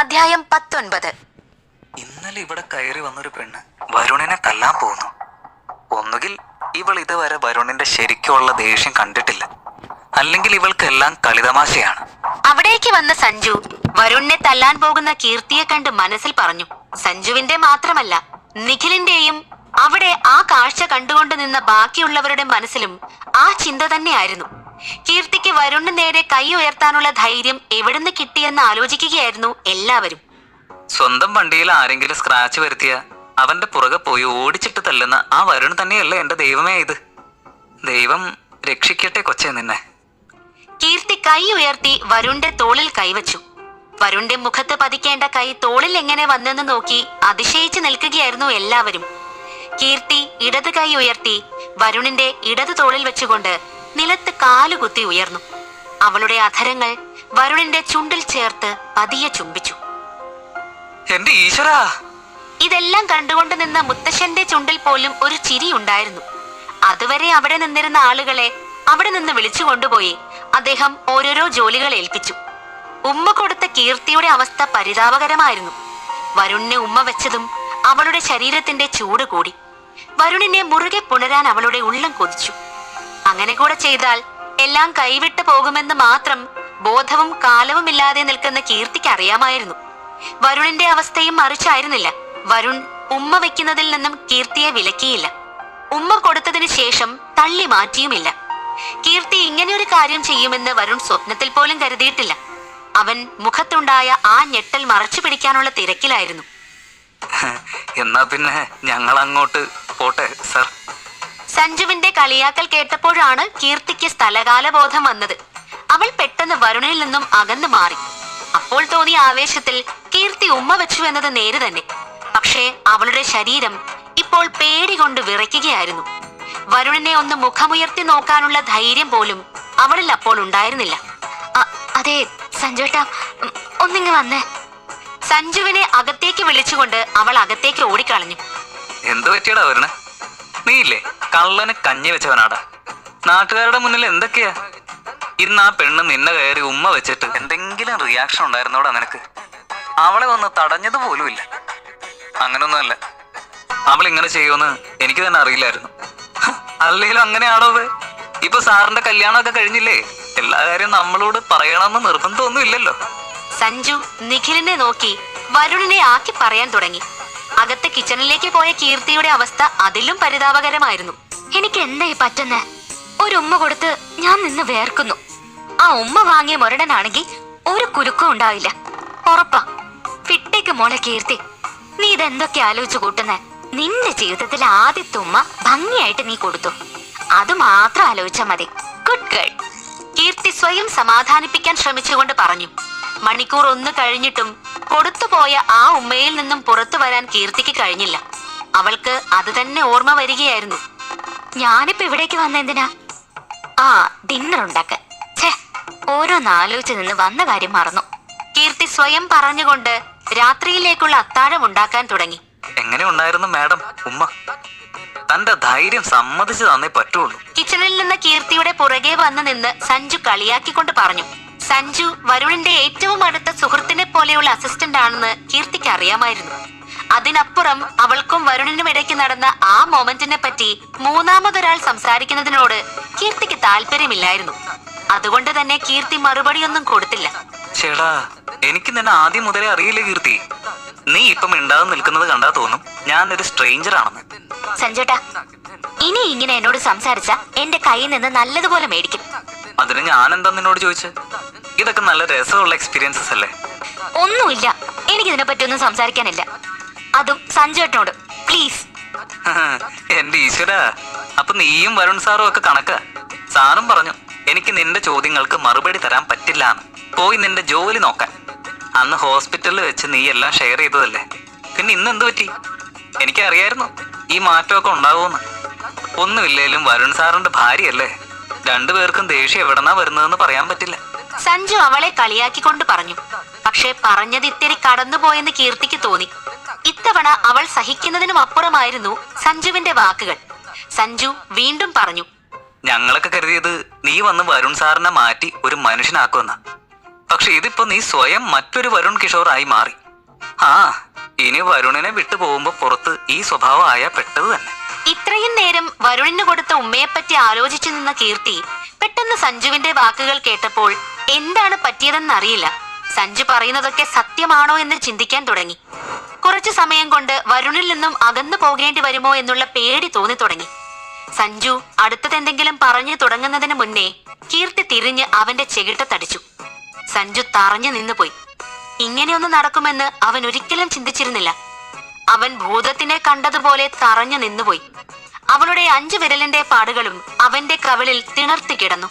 അധ്യായം പത്തൊൻപത്. ഇന്നലെ ഇവിടെ കയറി വന്നൊരു പെണ്ണ് വരുണിനെ തല്ലാൻ പോകുന്നു ഒന്നുകിൽ ഇവൾ ഇതുവരെ വരുണിന്റെ ശരിക്കുള്ള ദേഷ്യം കണ്ടിട്ടില്ല. അല്ലെങ്കിൽ ഇവൾക്കെല്ലാം കളിതമാശയാണ്. അവിടേക്ക് വന്ന സഞ്ജു വരുണിനെ തല്ലാൻ പോകുന്ന കീർത്തിയെ കണ്ട് മനസ്സിൽ പറഞ്ഞു സഞ്ജുവിന്റെ മാത്രമല്ല നിഖിലിന്റെയും അവിടെ ആ കാഴ്ച കണ്ടുകൊണ്ട് നിന്ന ബാക്കിയുള്ളവരുടെ മനസ്സിലും ആ ചിന്ത തന്നെയായിരുന്നു. കീർത്തിക്ക് വരുണിന് നേരെ കൈ ഉയർത്താനുള്ള ധൈര്യം എവിടുന്ന് കിട്ടിയെന്ന് ആലോചിക്കുകയായിരുന്നു എല്ലാവരും. സ്വന്തം വണ്ടിയിൽ ആരെങ്കിലും സ്ക്രാച്ച് വരുത്തിയ അവന്റെ പുറകെ പോയി ഓടിച്ചിട്ട് തല്ലുന്ന ആ വരുൺ തന്നെയല്ലേ എന്റെ ദൈവമേ ഇത്? ദൈവം രക്ഷിക്കട്ടെ കൊച്ചേ നിന്നെ. കീർത്തി കൈ ഉയർത്തി വരുണിന്റെ തോളിൽ കൈവച്ചു. വരുണിന്റെ മുഖത്ത് പതിക്കേണ്ട കൈ തോളിൽ എങ്ങനെ വന്നെന്ന് നോക്കി അതിശയിച്ചു നിൽക്കുകയായിരുന്നു എല്ലാവരും. കീർത്തി ഇടത് കൈ ഉയർത്തി വരുണിന്റെ ഇടത് തോളിൽ വെച്ചുകൊണ്ട് നിലത്ത് കാലുകുത്തി ഉയർന്നു. അവളുടെ അധരങ്ങൾ വരുണിന്റെ ചുണ്ടിൽ ചേർത്ത് പതിയെ ചുംബിച്ചു. എന്റെ ഈശ്വരാ. ഇതെല്ലാം കണ്ടുകൊണ്ട് നിന്ന മുത്തശ്ശന്റെ ചുണ്ടിൽ പോലും ഒരു ചിരി ഉണ്ടായിരുന്നു. അതുവരെ അവിടെ നിന്നിരുന്ന ആളുകളെ അവിടെ നിന്ന് വിളിച്ചു കൊണ്ടുപോയി അദ്ദേഹം ഓരോരോ ജോലികൾ ഏൽപ്പിച്ചു. ഉമ്മ കൊടുത്ത കീർത്തിയുടെ അവസ്ഥ പരിതാപകരമായിരുന്നു. വരുണിനെ ഉമ്മ വെച്ചതും അവളുടെ ശരീരത്തിന്റെ ചൂട് കൂടി. വരുണിനെ മുറുകെ പുണരാൻ അവളുടെ ഉള്ളം കൊതിച്ചു. അങ്ങനെ കൂടെ ചെയ്താൽ എല്ലാം കൈവിട്ടു പോകുമെന്ന് മാത്രം ബോധവും കാലവും ഇല്ലാതെ നിൽക്കുന്ന കീർത്തിക്ക് അറിയാമായിരുന്നു. വരുണിന്റെ അവസ്ഥയും മറിച്ചായിരുന്നില്ല. വരുൺ ഉമ്മ വെക്കുന്നതിൽ നിന്നും കീർത്തിയെ വിലക്കിയില്ല. ഉമ്മ കൊടുത്തതിന് ശേഷം തള്ളി മാറ്റിയുമില്ല. കീർത്തി ഇങ്ങനെയൊരു കാര്യം ചെയ്യുമെന്ന് വരുൺ സ്വപ്നത്തിൽ പോലും കരുതിയിട്ടില്ല. അവൻ മുഖത്തുണ്ടായ ആ ഞെട്ടൽ മറച്ചു പിടിക്കാനുള്ള തിരക്കിലായിരുന്നു. എന്നാ പിന്നെ ഞങ്ങൾ അങ്ങോട്ട് പോട്ടെ സർ. സഞ്ജുവിന്റെ കളിയാക്കൽ കേട്ടപ്പോഴാണ് കീർത്തിക്ക് സ്ഥലകാല ബോധം വന്നത്. അവൾ പെട്ടെന്ന് വരുണിൽ നിന്നും അകന്നു മാറി. അപ്പോൾ തോന്നിയ ആവേശത്തിൽ കീർത്തി ഉമ്മ വെച്ചു എന്നത് നേര് തന്നെ. പക്ഷേ അവളുടെ ശരീരം ഇപ്പോൾ പേടി കൊണ്ട് വിറയ്ക്കുകയായിരുന്നു. വരുണിനെ ഒന്ന് മുഖമുയർത്തി നോക്കാനുള്ള ധൈര്യം പോലും അവളിൽ അപ്പോൾ ഉണ്ടായിരുന്നില്ല. അതെ സഞ്ജുട്ടാ ഒന്നിങ്ങ് വന്നേ. സഞ്ജുവിനെ അകത്തേക്ക് വിളിച്ചുകൊണ്ട് അവൾ അകത്തേക്ക് ഓടിക്കളഞ്ഞു. എന്ത് പറ്റിയടാ വരണേ? നീയില്ലേ? കള്ളന് കഞ്ഞി വെച്ചവനാടാ. നാട്ടുകാരുടെ മുന്നിൽ എന്തൊക്കെയാ? ഇന്ന് ആ പെണ്ണ് നിന്നെ കയറി ഉമ്മ വെച്ചിട്ട് എന്തെങ്കിലും റിയാക്ഷൻ ഉണ്ടായിരുന്നോടാ നിനക്ക്? അവളെ വന്ന് തടഞ്ഞത് പോലുമില്ല അങ്ങനൊന്നുമല്ല. അവൾ ഇങ്ങനെ ചെയ്യുമെന്ന് എനിക്ക് തന്നെ അറിയില്ലായിരുന്നു. അല്ലെങ്കിലും അങ്ങനെയാണോ അത്? ഇപ്പൊ സാറിന്റെ കല്യാണമൊക്കെ കഴിഞ്ഞില്ലേ? എല്ലാ കാര്യം നമ്മളോട് പറയണമെന്ന് നിർബന്ധമൊന്നും ഇല്ലല്ലോ. സഞ്ജു നിഖിലിനെ നോക്കി വരുണിനെ ആക്കി പറയാൻ തുടങ്ങി. അകത്ത് കിച്ചണിലേക്ക് പോയ കീർത്തിയുടെ അവസ്ഥ അതിലും പരിതാപകരമായിരുന്നു. എനിക്ക് എന്തായി പറ്റുന്നേ? ഒരു ഉമ്മ കൊടുത്ത് ഞാൻ നിന്ന് വേർക്കുന്നു. ആ ഉമ്മ വാങ്ങിയ മുരടനാണെങ്കിൽ ഒരു കുരുക്കും ഉണ്ടാവില്ല. ഉറപ്പാ. ഫിട്ടേക്ക് മോളെ കീർത്തി. നീ ഇതെന്തൊക്കെ ആലോചിച്ചു കൂട്ടുന്നേ? നിന്റെ ജീവിതത്തിൽ ആദ്യത്തെ ഉമ്മ ഭംഗിയായിട്ട് നീ കൊടുത്തു. അത് മാത്രം ആലോചിച്ചാ മതി. ഗുഡ് ഗേൾ കീർത്തി സ്വയം സമാധാനിപ്പിക്കാൻ ശ്രമിച്ചുകൊണ്ട് പറഞ്ഞു. മണിക്കൂർ ഒന്ന് കഴിഞ്ഞിട്ടും കൊടുത്തുപോയ ആ ഉമ്മയിൽ നിന്നും പുറത്തു വരാൻ കീർത്തിക്ക് കഴിഞ്ഞില്ല. അവൾക്ക് അത് തന്നെ ഓർമ്മ വരികയായിരുന്നു. ഞാനിപ്പോ ഇവിടേക്ക് വന്ന എന്തിനാ? ആ ഡിന്നർ ഉണ്ടാക്കാൻ. ഛേ! ഓരോന്ന് ആലോചിച്ച് നിന്ന് വന്ന കാര്യം മറന്നു. കീർത്തി സ്വയം പറഞ്ഞുകൊണ്ട് രാത്രിയിലേക്കുള്ള അത്താഴം ഉണ്ടാക്കാൻ തുടങ്ങി. എങ്ങനെ ഉണ്ടായിരുന്നു മാഡം? ഉമ്മ തന്റെ ധൈര്യം സമ്മതിച്ചു തന്നേ പറ്റുള്ളൂ. കിച്ചണിൽ നിന്ന് കീർത്തിയുടെ പുറകെ വന്നു നിന്ന് സഞ്ജു കളിയാക്കിക്കൊണ്ട് പറഞ്ഞു. സഞ്ജു വരുണിന്റെ ഏറ്റവും അടുത്ത സുഹൃത്തിനെ പോലെയുള്ള അസിസ്റ്റന്റ് ആണെന്ന് കീർത്തിക്ക് അറിയാമായിരുന്നു. അതിനപ്പുറം അവൾക്കും വരുണിനും ഇടയ്ക്ക് നടന്ന ആ മൊമെന്റിനെ പറ്റി മൂന്നാമതൊരാൾ സംസാരിക്കുന്നതിനോട് കീർത്തിക്ക് താല്പര്യമില്ലായിരുന്നു. അതുകൊണ്ട് തന്നെ കീർത്തി മറുപടിയൊന്നും കൊടുത്തില്ല. ചേടാ എനിക്ക് നിന്നെ ആദ്യം മുതലേ അറിയില്ല കീർത്തി. നീ ഇപ്പം മിണ്ടാതെ നിൽക്കുന്നത് കണ്ടാ തോന്നും. ഞാൻ ഒരു സ്ട്രേഞ്ചർ ആണെന്ന്. സഞ്ജുട്ടാ ഇനി ഇങ്ങനെ എന്നോട് സംസാരിച്ച എന്റെ കയ്യിൽ നിന്ന് നല്ലതുപോലെ മേടിക്കും. അതിന് ഞാൻ എന്താ നിന്നോട് ചോദിച്ചത് ഇതൊക്കെ നല്ല രസമുള്ള എക്സ്പീരിയൻസസ് അല്ലേ? ഒന്നുമില്ല. എനിക്ക് ഇതിനെ പറ്റി ഒന്നും സംസാരിക്കാനില്ല. അതും സഞ്ജുവേട്ടനോട്. പ്ലീസ് എന്റെ ഈശ്വര. അപ്പൊ നീയും വരുൺ സാറും ഒക്കെ കണക്ക? സാറും പറഞ്ഞു എനിക്ക് നിന്റെ ചോദ്യങ്ങൾക്ക് മറുപടി തരാൻ പറ്റില്ല എന്ന് പോയി നിന്റെ ജോലി നോക്കാൻ. അന്ന് ഹോസ്പിറ്റലിൽ വെച്ച് നീ എല്ലാം ഷെയർ ചെയ്തതല്ലേ? പിന്നെ ഇന്ന് എന്ത് പറ്റി? എനിക്കറിയായിരുന്നു ഈ മാറ്റമൊക്കെ ഉണ്ടാവുമെന്ന്. ഒന്നുമില്ലേലും വരുൺ സാറിന്റെ ഭാര്യയല്ലേ? രണ്ടുപേർക്കും ദേഷ്യം എവിടെന്നാ വരുന്നതെന്ന് പറയാൻ പറ്റില്ല. സഞ്ജു അവളെ കളിയാക്കിക്കൊണ്ട് പറഞ്ഞു. പക്ഷേ പറഞ്ഞത് ഇത്തിരി കടന്നുപോയെന്ന് കീർത്തിക്ക് തോന്നി. ഇത്തവണ അവൾ സഹിക്കുന്നതിനും അപ്പുറമായിരുന്നു സഞ്ജുവിന്റെ വാക്കുകൾ. സഞ്ജു വീണ്ടും പറഞ്ഞു. ഞങ്ങളൊക്കെ കരുതിയത് നീ വന്ന് വരുൺ സാറിനെ മാറ്റി ഒരു മനുഷ്യനാക്കുമെന്ന. പക്ഷെ ഇതിപ്പോ നീ സ്വയം മറ്റൊരു വരുൺ കിഷോറായി മാറി. ആ ഇനി വരുണിനെ വിട്ടു പോകുമ്പോ പുറത്ത് ഈ സ്വഭാവം ആയ പെട്ടത് തന്നെ. ഇത്രയും നേരം വരുണിന് കൊടുത്ത ഉമ്മയെ പറ്റി ആലോചിച്ചു നിന്ന കീർത്തി പെട്ടെന്ന് സഞ്ജുവിന്റെ വാക്കുകൾ കേട്ടപ്പോൾ എന്താണ് പറ്റിയതെന്ന് അറിയില്ല. സഞ്ജു പറയുന്നതൊക്കെ സത്യമാണോ എന്ന് ചിന്തിക്കാൻ തുടങ്ങി. കുറച്ചു സമയം കൊണ്ട് വരുണിൽ നിന്നും അകന്നു പോകേണ്ടി വരുമോ എന്നുള്ള പേടി തോന്നി തുടങ്ങി. സഞ്ജു അടുത്തതെന്തെങ്കിലും പറഞ്ഞു തുടങ്ങുന്നതിന് മുന്നേ കീർത്തി തിരിഞ്ഞ് അവന്റെ ചെകിട്ടത്തടിച്ചു. സഞ്ജു തറഞ്ഞു നിന്നുപോയി. ഇങ്ങനെയൊന്നും നടക്കുമെന്ന് അവൻ ഒരിക്കലും ചിന്തിച്ചിരുന്നില്ല. അവൻ ഭൂതത്തിനെ കണ്ടതുപോലെ തറഞ്ഞു നിന്നുപോയി. അവളുടെ അഞ്ചു വിരലിന്റെ പാടുകളും അവന്റെ കവിളിൽ തിണർത്തി കിടന്നു.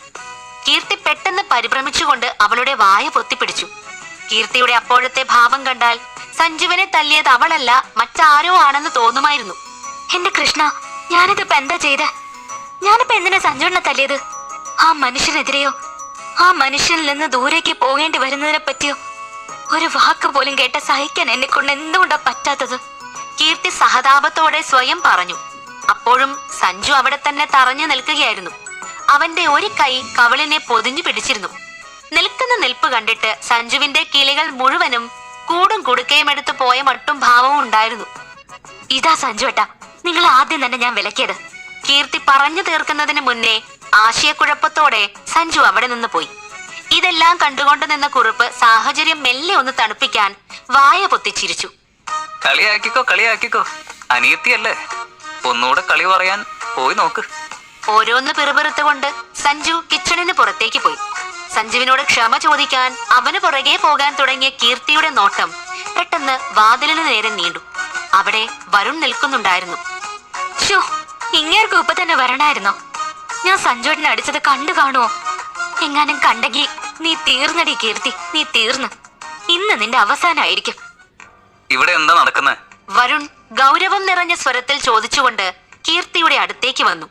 കീർത്തി പെട്ടെന്ന് പരിഭ്രമിച്ചുകൊണ്ട് അവളുടെ വായ പൊത്തിപ്പിടിച്ചു. കീർത്തിയുടെ അപ്പോഴത്തെ ഭാവം കണ്ടാൽ സഞ്ജുവിനെ തല്ലിയത് അവളല്ല മറ്റാരോ ആണെന്ന് തോന്നുമായിരുന്നു. എന്റെ കൃഷ്ണ ഞാനിതിപ്പോ എന്താ ചെയ്ത? ഞാനിപ്പോ എന്തിനാ സഞ്ജുവിനെ തല്ലിയത്? ആ മനുഷ്യനെതിരെയോ ആ മനുഷ്യനിൽ നിന്ന് ദൂരേക്ക് പോകേണ്ടി വരുന്നതിനെ പറ്റിയോ? ഒരു വാക്ക് പോലും കേട്ട സഹിക്കാൻ എന്നെ കൊണ്ട് എന്തുകൊണ്ടാ പറ്റാത്തത്? കീർത്തി സഹതാപത്തോടെ സ്വയം പറഞ്ഞു. അപ്പോഴും സഞ്ജു അവിടെ തന്നെ തറഞ്ഞു നിൽക്കുകയായിരുന്നു. അവന്റെ ഒരു കൈ കവളിനെ പൊതിഞ്ഞു പിടിച്ചിരുന്നു. നിൽക്കുന്ന നിൽപ്പ് കണ്ടിട്ട് സഞ്ജുവിന്റെ കിളികൾ മുഴുവനും കൂടും കുടുക്കയും എടുത്തു പോയ മട്ടും ഭാവവും ഉണ്ടായിരുന്നു. ഇതാ സഞ്ജുവേട്ടാ നിങ്ങൾ ആദ്യം തന്നെ ഞാൻ വിലക്കിയത്. കീർത്തി പറഞ്ഞു തീർക്കുന്നതിന് മുന്നേ ആശയക്കുഴപ്പത്തോടെ സഞ്ജു അവിടെ നിന്ന് പോയി. ഇതെല്ലാം കണ്ടുകൊണ്ട് നിന്ന കുറിപ്പ് സാഹചര്യം മെല്ലെ ഒന്ന് തണുപ്പിക്കാൻ വായ പൊത്തിച്ചിരിച്ചു കളിയാക്കിക്കോ കളിയാക്കിക്കോ. അനിയത്തിയല്ലേ? ഒന്നുകൂടെ കളി പറയാൻ പോയി നോക്ക്. ഓരോന്ന് പിറുപിറുത്തുകൊണ്ട് സഞ്ജു കിച്ചണിന് പുറത്തേക്ക് പോയി. സഞ്ജുവിനോട് ക്ഷമ ചോദിക്കാൻ അവന് പുറകെ പോകാൻ തുടങ്ങിയ കീർത്തിയുടെ നോട്ടം പെട്ടെന്ന് വാതിലിന് നേരെ നീണ്ടു. അവിടെ വരുൺ നിൽക്കുന്നുണ്ടായിരുന്നു. ഷോ ഇങ്ങേർക്കും ഇപ്പൊ തന്നെ വരണായിരുന്നോ? ഞാൻ സഞ്ജുവിനെ അടിച്ചത് കണ്ടു കാണുമോ എങ്ങാനും കണ്ടെങ്കിൽ നീ തീർന്നടി കീർത്തി നീ തീർന്നു. ഇന്ന് നിന്റെ അവസാനമായിരിക്കും. ഇവിടെ എന്താ നടക്കുന്നത് വരുൺ ഗൗരവം നിറഞ്ഞ സ്വരത്തിൽ ചോദിച്ചുകൊണ്ട് കീർത്തിയുടെ അടുത്തേക്ക് വന്നു.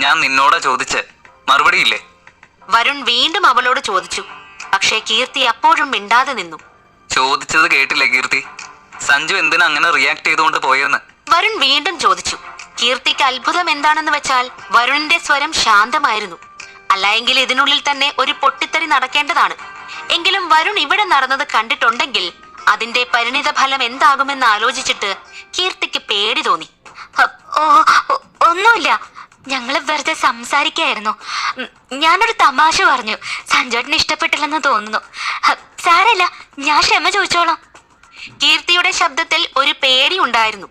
ഞാൻ നിന്നോടാ ചോദിച്ച് മറുപടിയില്ലേ? വരുൺ വീണ്ടും അവളോട് ചോദിച്ചു. പക്ഷേ കീർത്തി അപ്പോഴും മിണ്ടാതെ നിന്നു. ചോദിച്ചത് കേട്ടില്ലേ കീർത്തി? സഞ്ജു എന്തിനാ അങ്ങനെ റിയാക്ട് ചെയ്തുകൊണ്ട് പോയെന്ന്? വരുൺ വീണ്ടും ചോദിച്ചു. കീർത്തിക്ക് അത്ഭുതം എന്താണെന്ന് വെച്ചാൽ വരുണിന്റെ സ്വരം ശാന്തമായിരുന്നു. അല്ലായെങ്കിൽ ഇതിനുള്ളിൽ തന്നെ ഒരു പൊട്ടിത്തെറി നടക്കേണ്ടതാണ്. എങ്കിലും വരുൺ ഇവിടെ നടന്നത് കണ്ടിട്ടുണ്ടെങ്കിൽ അതിന്റെ പരിണിത ഫലം എന്താകുമെന്ന് ആലോചിച്ചിട്ട് കീർത്തിക്ക് പേടി തോന്നി. ഓ ഒന്നുമില്ല. ഞങ്ങൾ വെറുതെ സംസാരിക്കായിരുന്നു. ഞാനൊരു തമാശ പറഞ്ഞു. സഞ്ജോട്ടിന് ഇഷ്ടപ്പെട്ടില്ലെന്ന് തോന്നുന്നു. സാരല്ല ഞാൻ ക്ഷമ ചോദിച്ചോളാം. കീർത്തിയുടെ ശബ്ദത്തിൽ ഒരു പേടി ഉണ്ടായിരുന്നു.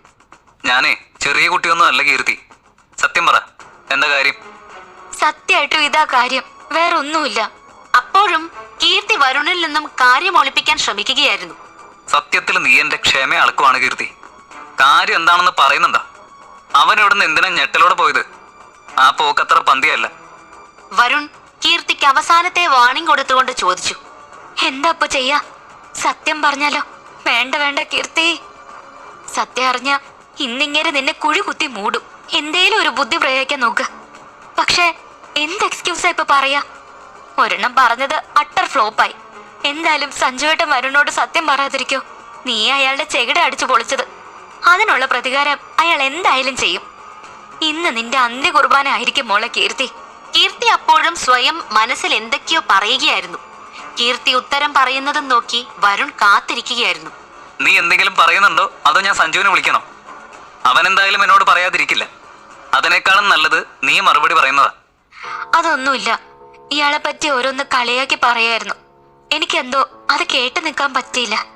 ഞാനേ ചെറിയ കുട്ടിയൊന്നും അല്ല കീർത്തി. സത്യം പറ എന്താ കാര്യം? സത്യമായിട്ടും ഇതാ കാര്യം. വേറൊന്നുമില്ല. അപ്പോഴും കീർത്തി വരുണിൽ നിന്നും കാര്യം ഒളിപ്പിക്കാൻ ശ്രമിക്കുകയായിരുന്നു. സത്യത്തിൽ നീ എന്റെ ക്ഷമ അളക്കുവാണ് കീർത്തി. കാര്യം എന്താണെന്ന് പറയുന്നുണ്ടാ? അവൻ ഇവിടുന്ന് എന്തിനാ ഞെട്ടലോടെ പോയത്? ആ പോക്കത്ര പന്തിയല്ല. വരുൺ കീർത്തിക്ക് അവസാനത്തെ വാണിംഗ് കൊടുത്തുകൊണ്ട് ചോദിച്ചു. എന്താ ഇപ്പൊ ചെയ്യാ? സത്യം പറഞ്ഞാലോ? വേണ്ട വേണ്ട കീർത്തി. സത്യം അറിഞ്ഞ ഇന്നിങ്ങനെ നിന്നെ കുഴി കുത്തി മൂടും. എന്തേലും ഒരു ബുദ്ധി പ്രയോഗിക്കാൻ നോക്ക്. പക്ഷേ എന്ത് എക്സ്ക്യൂസാ ഇപ്പൊ പറയാ? ഒരെണ്ണം പറഞ്ഞത് അട്ടർ ഫ്ലോപ്പായി എന്തായാലും സഞ്ജുവേട്ടൻ വരുണോട് സത്യം പറയാതിരിക്കോ? നീ അയാളുടെ ചെകിട അടിച്ചു പൊളിച്ചത്. അതിനുള്ള പ്രതികാരം അയാൾ എന്തായാലും ചെയ്യും. ഇന്ന് നിന്റെ അന്ത്യ കുർബാന ആയിരിക്കും മോളെ കീർത്തി. കീർത്തി അപ്പോഴും സ്വയം മനസ്സിൽ എന്തൊക്കെയോ പറയുകയായിരുന്നു. കീർത്തി ഉത്തരം പറയുന്നതും നോക്കി വരുൺ കാത്തിരിക്കുകയായിരുന്നു. നീ എന്തെങ്കിലും പറയുന്നുണ്ടോ? അതോ ഞാൻ സഞ്ജുവിനെ വിളിക്കണോ? അവൻ എന്തായാലും എന്നോട് പറയാതിരിക്കില്ല. അതിനേക്കാളും നല്ലത് നീ മറുപടി പറയുന്നതാ. അതൊന്നുമില്ല. ഇയാളെ പറ്റി ഓരോന്ന് കളിയാക്കി പറയായിരുന്നു. എനിക്കെന്തോ അത് കേട്ട് നിൽക്കാൻ പറ്റിയില്ല.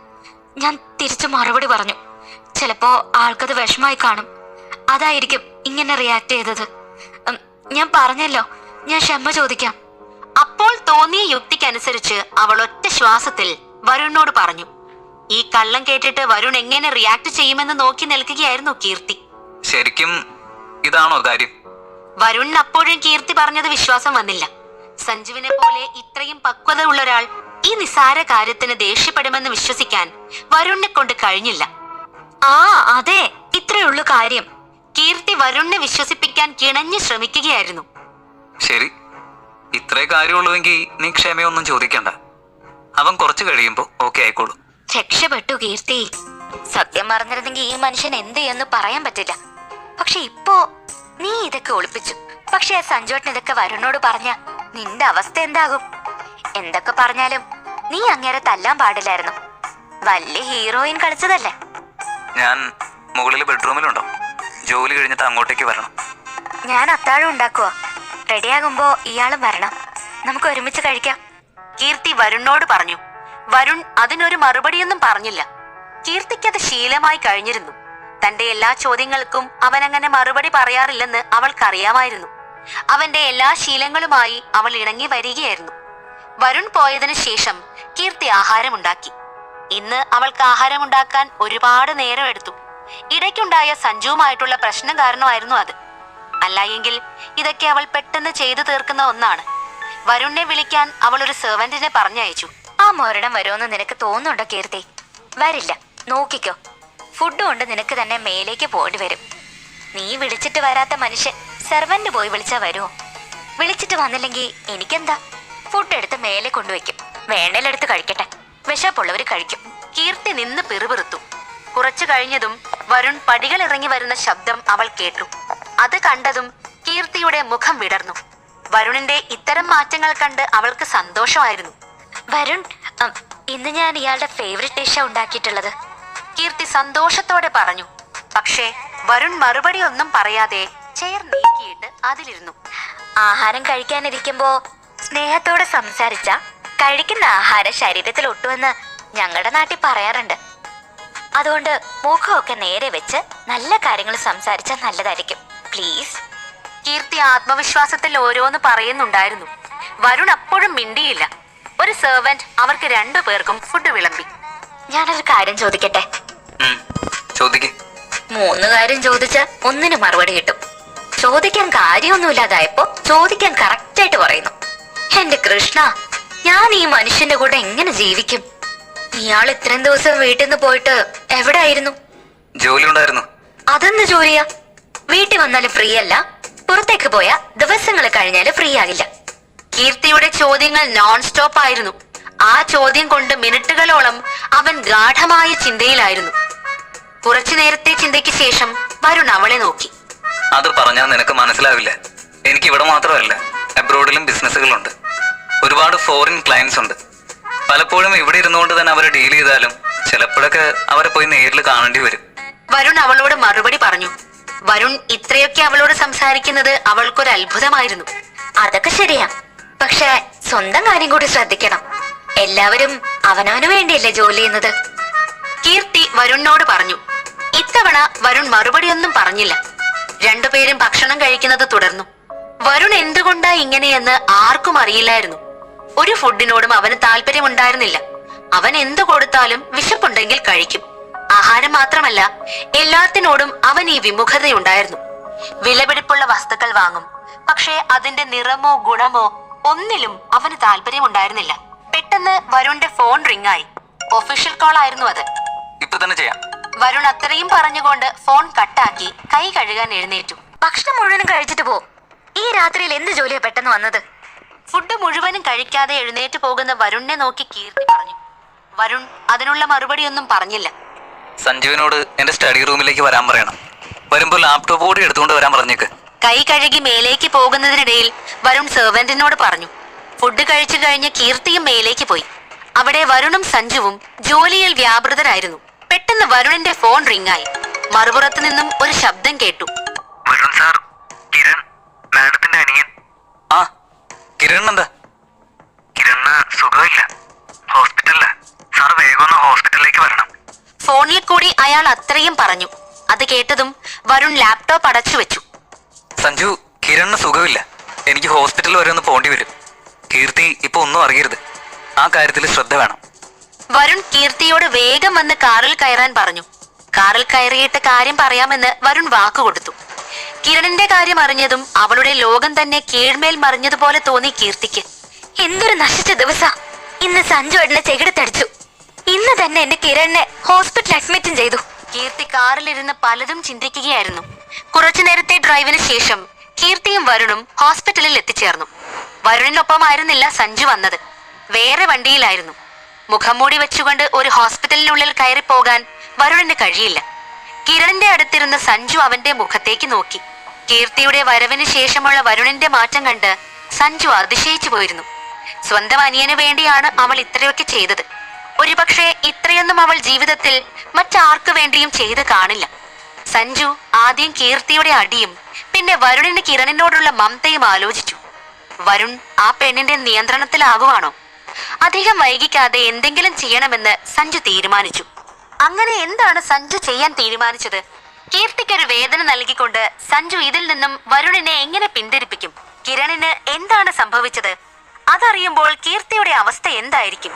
ഞാൻ തിരിച്ചു മറുപടി പറഞ്ഞു. ചിലപ്പോ ആൾക്കത് വിഷമായി കാണും. അതായിരിക്കും ഇങ്ങനെ റിയാക്ട് ചെയ്തത്. ഞാൻ പറഞ്ഞല്ലോ ഞാൻ ക്ഷമ ചോദിക്കാം. അപ്പോൾ തോന്നിയ യുക്തിക്കനുസരിച്ച് അവൾ ഒറ്റ ശ്വാസത്തിൽ വരുണിനോട് പറഞ്ഞു. ഈ കള്ളം കേട്ടിട്ട് വരുൺ എങ്ങനെ റിയാക്ട് ചെയ്യുമെന്ന് നോക്കി നിൽക്കുകയായിരുന്നു കീർത്തി. ശരിക്കും ഇതാണോ കാര്യം? വരുൺ അപ്പോഴും കീർത്തി പറഞ്ഞത് വിശ്വാസം വന്നില്ല. സഞ്ജുവിനെ പോലെ ഇത്രയും പക്വത ഉള്ള ഒരാൾ ഈ നിസാര കാര്യത്തിന് ദേഷ്യപ്പെടുമെന്ന് വിശ്വസിക്കാൻ വരുണിനെ കൊണ്ട് കഴിഞ്ഞില്ല. ആ അതെ ഇത്രയുള്ളൂ കാര്യം. കീർത്തി വരുണിനെ വിശ്വസിപ്പിക്കാൻ കിണഞ്ഞു ശ്രമിക്കുകയായിരുന്നു. ശരി. ഇത്രേ കാര്യമുള്ളൂവെങ്കിൽ നീ ക്ഷമയൊന്നും ചോദിക്കണ്ട. അവൻ കുറച്ചു കഴിയുമ്പോ ഓക്കെ ആയിക്കോളൂ. രക്ഷപ്പെട്ടു കീർത്തി. സത്യം പറഞ്ഞിരുന്നെങ്കിൽ ഈ മനുഷ്യൻ എന്ത് എന്ന് പറയാൻ പറ്റില്ല. പക്ഷെ ഇപ്പോ നീ ഇതൊക്കെ ഒളിപ്പിച്ചു. പക്ഷെ സഞ്ജോട്ടിന് ഇതൊക്കെ വരുണോട് പറഞ്ഞ നിന്റെ അവസ്ഥ എന്താകും? എന്തൊക്കെ പറഞ്ഞാലും നീ അങ്ങേരെ തല്ലാൻ പാടില്ലായിരുന്നു. വലിയ ഹീറോയിൻ കളിച്ചതല്ലേ? ഞാൻ മുകളിൽ ബെഡ്റൂമിലുണ്ടോ? ജോലി കഴിഞ്ഞിട്ട് അങ്ങോട്ടേക്ക് വരണം. ഞാൻ അത്താഴം ഉണ്ടാക്കുക റെഡിയാകുമ്പോ ഇയാളും വരണം. നമുക്ക് ഒരുമിച്ച് കഴിക്കാം. കീർത്തി വരുണോട് പറഞ്ഞു. വരുൺ അതിനൊരു മറുപടിയൊന്നും പറഞ്ഞില്ല. കീർത്തിക്ക് അത് ശീലമായി കഴിഞ്ഞിരുന്നു. തന്റെ എല്ലാ ചോദ്യങ്ങൾക്കും അവൻ അങ്ങനെ മറുപടി പറയാറില്ലെന്ന് അവൾക്കറിയാമായിരുന്നു. അവന്റെ എല്ലാ ശീലങ്ങളുമായി അവൾ ഇണങ്ങി വരികയായിരുന്നു. വരുൺ പോയതിനു ശേഷം കീർത്തി ആഹാരമുണ്ടാക്കി. ഇന്ന് അവൾക്ക് ആഹാരമുണ്ടാക്കാൻ ഒരുപാട് നേരം എടുത്തു. ഇടയ്ക്കുണ്ടായ സഞ്ജുവുമായിട്ടുള്ള പ്രശ്നം കാരണമായിരുന്നു അത്. അല്ലായെങ്കിൽ ഇതൊക്കെ അവൾ പെട്ടെന്ന് ചെയ്തു തീർക്കുന്ന ഒന്നാണ്. വരുണിനെ വിളിക്കാൻ അവൾ ഒരു സെർവന്റിനെ പറഞ്ഞയച്ചു. മരണം വരുമെന്ന് നിനക്ക് തോന്നുന്നുണ്ടോ കീർത്തി? വരില്ല. നോക്കിക്കോ. ഫുഡ് കൊണ്ട് നിനക്ക് തന്നെ മേലേക്ക് പോയിട്ട് വരും. നീ വിളിച്ചിട്ട് വരാത്ത മനുഷ്യൻ സെർവന്റ് പോയി വിളിച്ചാ വരുമോ വിളിച്ചിട്ട് വന്നില്ലെങ്കിൽ എനിക്കെന്താ? ഫുഡ് എടുത്ത് മേലെ കൊണ്ടുവയ്ക്കും. വേണേലെടുത്ത് കഴിക്കട്ടെ. വിശപ്പുള്ളവര് കഴിക്കും. കീർത്തി നിന്ന് പിറുപിറുത്തു. കുറച്ചു കഴിഞ്ഞതും വരുൺ പടികൾ ഇറങ്ങി വരുന്ന ശബ്ദം അവൾ കേട്ടു. അത് കണ്ടതും കീർത്തിയുടെ മുഖം വിടർന്നു. വരുണിന്റെ ഇത്തരം മാറ്റങ്ങൾ കണ്ട് അവൾക്ക് സന്തോഷമായിരുന്നു. വരുൺ ഇന്ന് ഞാൻ ഇയാളുടെ ഫേവറേറ്റ് ഡിഷാ ഉണ്ടാക്കിയിട്ടുള്ളത്. കീർത്തി സന്തോഷത്തോടെ പറഞ്ഞു പക്ഷേ വരുൺ മറുപടി ഒന്നും പറയാതെ ചെയർ നീക്കിയിട്ട് അതിലിരുന്നു. ആഹാരം കഴിക്കാനിരിക്കുമ്പോ സ്നേഹത്തോടെ സംസാരിച്ച കഴിക്കുന്ന ആഹാരം ശരീരത്തിൽ ഒട്ടുമെന്ന് ഞങ്ങളുടെ നാട്ടിൽ പറയാറുണ്ട്. അതുകൊണ്ട് മുഖമൊക്കെ നേരെ വെച്ച് നല്ല കാര്യങ്ങൾ സംസാരിച്ചാൽ നല്ലതായിരിക്കും. പ്ലീസ് കീർത്തി ആത്മവിശ്വാസത്തിൽ ഓരോന്ന് പറയുന്നുണ്ടായിരുന്നു. വരുൺ അപ്പോഴും മിണ്ടിയില്ല. ഒരു സെർവന്റ് അവർക്ക് രണ്ടു പേർക്കും ഫുഡ് വിളമ്പി. ഞാനൊരു കാര്യം ചോദിക്കട്ടെ? ചോദിക്ക്. മൂന്ന് കാര്യം ചോദിച്ച ഒന്നിന് മറുപടി കിട്ടും. ചോദിക്കാൻ കാര്യമൊന്നുമില്ലാതായപ്പോ ചോദിക്കാൻ കറക്റ്റ് ആയിട്ട് പറയുന്നു. എന്റെ കൃഷ്ണ ഞാൻ ഈ മനുഷ്യന്റെ കൂടെ എങ്ങനെ ജീവിക്കും? ഇയാൾ ഇത്രയും ദിവസം വീട്ടിൽ നിന്ന് പോയിട്ട് എവിടെ ആയിരുന്നു ജോലി ഉണ്ടായിരുന്നു അതെന്ത് ജോലിയാ? വീട്ടിൽ വന്നാലും ഫ്രീ അല്ല പുറത്തേക്ക് പോയാ ദിവസങ്ങൾ കഴിഞ്ഞാൽ ഫ്രീ ആകില്ല കീർത്തിയുടെ ചോദ്യങ്ങൾ നോൺ സ്റ്റോപ്പ് ആയിരുന്നു. ആ ചോദ്യം കൊണ്ട് മിനിറ്റുകളോളം അവൻ ഗാഠമായ ചിന്തയിലായിരുന്നു. കുറച്ചു നേരത്തെ ചിന്തയ്ക്ക് ശേഷം വരുൺ അവളെ നോക്കി. അത് പറഞ്ഞാൽ നിനക്ക് മനസ്സിലാവില്ല. എനിക്ക് ഇവിടെ മാത്രമല്ല അബ്രോഡിലും ബിസിനസ്സുകളുണ്ട് ഒരുപാട് ഫോറിൻ ക്ലയൻസ് ഉണ്ട്. പലപ്പോഴും ഇവിടെ ഇരുന്നുകൊണ്ട് തന്നെ അവരെ ഡീൽ ചെയ്താലും ചിലപ്പോഴൊക്കെ അവരെ പോയി നേരിൽ കാണേണ്ടി വരും. വരുൺ അവളോട് മറുപടി പറഞ്ഞു. വരുൺ ഇത്രയൊക്കെ അവളോട് സംസാരിക്കുന്നത് അവൾക്കൊരു അത്ഭുതമായിരുന്നു അതൊക്കെ ശരിയാ. പക്ഷെ സ്വന്തം കാര്യം കൂടി ശ്രദ്ധിക്കണം. എല്ലാവരും അവനവന് വേണ്ടിയല്ലേ ജോലി ചെയ്യുന്നത്. കീർത്തി വരുണിനോട് പറഞ്ഞു ഇത്തവണ വരുൺ മറുപടിയൊന്നും പറഞ്ഞില്ല. രണ്ടുപേരും ഭക്ഷണം കഴിക്കുന്നത് തുടർന്നു. വരുൺ എന്തുകൊണ്ടാ ഇങ്ങനെയെന്ന് ആർക്കും അറിയില്ലായിരുന്നു. ഒരു ഫുഡിനോടും അവന് താല്പര്യമുണ്ടായിരുന്നില്ല. അവൻ എന്തു കൊടുത്താലും വിശപ്പുണ്ടെങ്കിൽ കഴിക്കും. ആഹാരം മാത്രമല്ല എല്ലാത്തിനോടും അവൻ ഈ വിമുഖതയുണ്ടായിരുന്നു. വിലപിടിപ്പുള്ള വസ്തുക്കൾ വാങ്ങും. പക്ഷേ അതിന്റെ നിറമോ ഗുണമോ ഒന്നിലും അവന് താല്പര്യമുണ്ടായിരുന്നില്ല. പെട്ടെന്ന് വരുണിന്റെ ഫോൺ റിംഗ് ആയി ഒഫീഷ്യൽ കോൾ ആയിരുന്നു അത്. ഇപ്പൊ തന്നെ ചെയ്യാം. വരുൺ അത്രയും പറഞ്ഞുകൊണ്ട് ഫോൺ കട്ടാക്കി കൈ കഴുകാൻ എഴുന്നേറ്റു. ഭക്ഷണം മുഴുവനും കഴിച്ചിട്ട് പോ. ഈ രാത്രിയിൽ എന്ത് ജോലിയാ പെട്ടെന്ന് വന്നത്? ഫുഡ് മുഴുവനും കഴിക്കാതെ എഴുന്നേറ്റ് പോകുന്ന വരുണിനെ നോക്കി കീർത്തി പറഞ്ഞു. വരുൺ അതിനുള്ള മറുപടിയൊന്നും പറഞ്ഞില്ല. സഞ്ജുവിനോട് എന്റെ സ്റ്റഡി റൂമിലേക്ക് വരാൻ പറയണം. വരുമ്പോൾ ലാപ്ടോപ്പ് കൂടി എടുത്തുകൊണ്ട് വരാൻ പറഞ്ഞേക്ക്. കൈ കഴുകി മേലേക്ക് പോകുന്നതിനിടയിൽ വരുൺ സെർവന്റിനോട് പറഞ്ഞു ഫുഡ് കഴിച്ചു കഴിഞ്ഞ് കീർത്തിയും മേലേക്ക് പോയി. അവിടെ വരുണും സഞ്ജുവും ജോലിയിൽ വ്യാപൃതരായിരുന്നു. പെട്ടെന്ന് വരുണിന്റെ ഫോൺ റിംഗ് ആയി. മറുപുറത്തു നിന്നും ഒരു ശബ്ദം കേട്ടു. വരുൺ സാർ കിരൺ മാഡത്തിന്റെ അനിയൻ. ആ കിരൺ എന്താ? കിരണ് സുഖമില്ല. ഹോസ്പിറ്റലിൽ. സാർ വേഗം ഹോസ്പിറ്റലിലേക്ക് വരണം. ഫോണിൽ കൂടി അയാൾ അത്രയും പറഞ്ഞു. അത് കേട്ടതും വരുൺ ലാപ്ടോപ്പ് അടച്ചു വെച്ചു. സഞ്ജു കിരണിന് സുഖമില്ല. എനിക്ക് ഹോസ്പിറ്റൽ വരെ ഒന്ന് പോണ്ടി വരും. കീർത്തി ഇപ്പൊ ഒന്നും അറിയരുത്. ആ കാര്യത്തിൽ ശ്രദ്ധ വേണം. വരുൺ കീർത്തിയോട് വേഗം വന്ന് കാറിൽ കയറാൻ പറഞ്ഞു. കാറിൽ കയറിയിട്ട് കാര്യം പറയാമെന്ന് വരുൺ വാക്കുകൊടുത്തു കിരണിന്റെ കാര്യം അറിഞ്ഞതും അവളുടെ ലോകം തന്നെ കീഴ്മേൽ മറിഞ്ഞതുപോലെ തോന്നി കീർത്തിക്ക്. എന്തൊരു നശിച്ച ദിവസ. ഇന്ന് സഞ്ജു എന്നെ ചെകിടത്തടിച്ചു. ഇന്ന് തന്നെ എന്നെ കിരണിനെ ഹോസ്പിറ്റൽ അഡ്മിറ്റും ചെയ്തു. കീർത്തി കാറിലിരുന്ന് പലതും ചിന്തിക്കുകയായിരുന്നു. കുറച്ചു നേരത്തെ ഡ്രൈവിന് ശേഷം കീർത്തിയും വരുണും ഹോസ്പിറ്റലിൽ എത്തിച്ചേർന്നു. വരുണിനൊപ്പമായിരുന്നില്ല സഞ്ജു വന്നത്. വേറെ വണ്ടിയിലായിരുന്നു. മുഖം മൂടി വെച്ചുകൊണ്ട് ഒരു ഹോസ്പിറ്റലിനുള്ളിൽ കയറി പോകാൻ വരുണിന് കഴിയില്ല. കിരണിന്റെ അടുത്തിരുന്ന സഞ്ജു അവന്റെ മുഖത്തേക്ക് നോക്കി. കീർത്തിയുടെ വരവിന് ശേഷമുള്ള വരുണിന്റെ മാറ്റം കണ്ട് സഞ്ജു അതിശയിച്ചു പോയിരുന്നു. സ്വന്തം അനിയന് വേണ്ടിയാണ് അവൾ ഇത്രയൊക്കെ ചെയ്തത്. ഒരുപക്ഷെ ഇത്രയൊന്നും അവൾ ജീവിതത്തിൽ മറ്റാർക്കു വേണ്ടിയും ചെയ്ത് കാണില്ല. സഞ്ജു ആദ്യം കീർത്തിയുടെ അടിയും പിന്നെ വരുണിന് കിരണിനോടുള്ള മമതയും ആലോചിച്ചു. വരുൺ ആ പെണ്ണിന്റെ നിയന്ത്രണത്തിലാകുവാണോ? അധികം വൈകിക്കാതെ എന്തെങ്കിലും ചെയ്യണമെന്ന് സഞ്ജു തീരുമാനിച്ചു. അങ്ങനെ എന്താണ് സഞ്ജു ചെയ്യാൻ തീരുമാനിച്ചത്? കീർത്തിക്കൊരു വേദന നൽകിക്കൊണ്ട് സഞ്ജു ഇതിൽ നിന്നും വരുണിനെ എങ്ങനെ പിന്തിരിപ്പിക്കും? കിരണിന് എന്താണ് സംഭവിച്ചത്? അതറിയുമ്പോൾ കീർത്തിയുടെ അവസ്ഥ എന്തായിരിക്കും?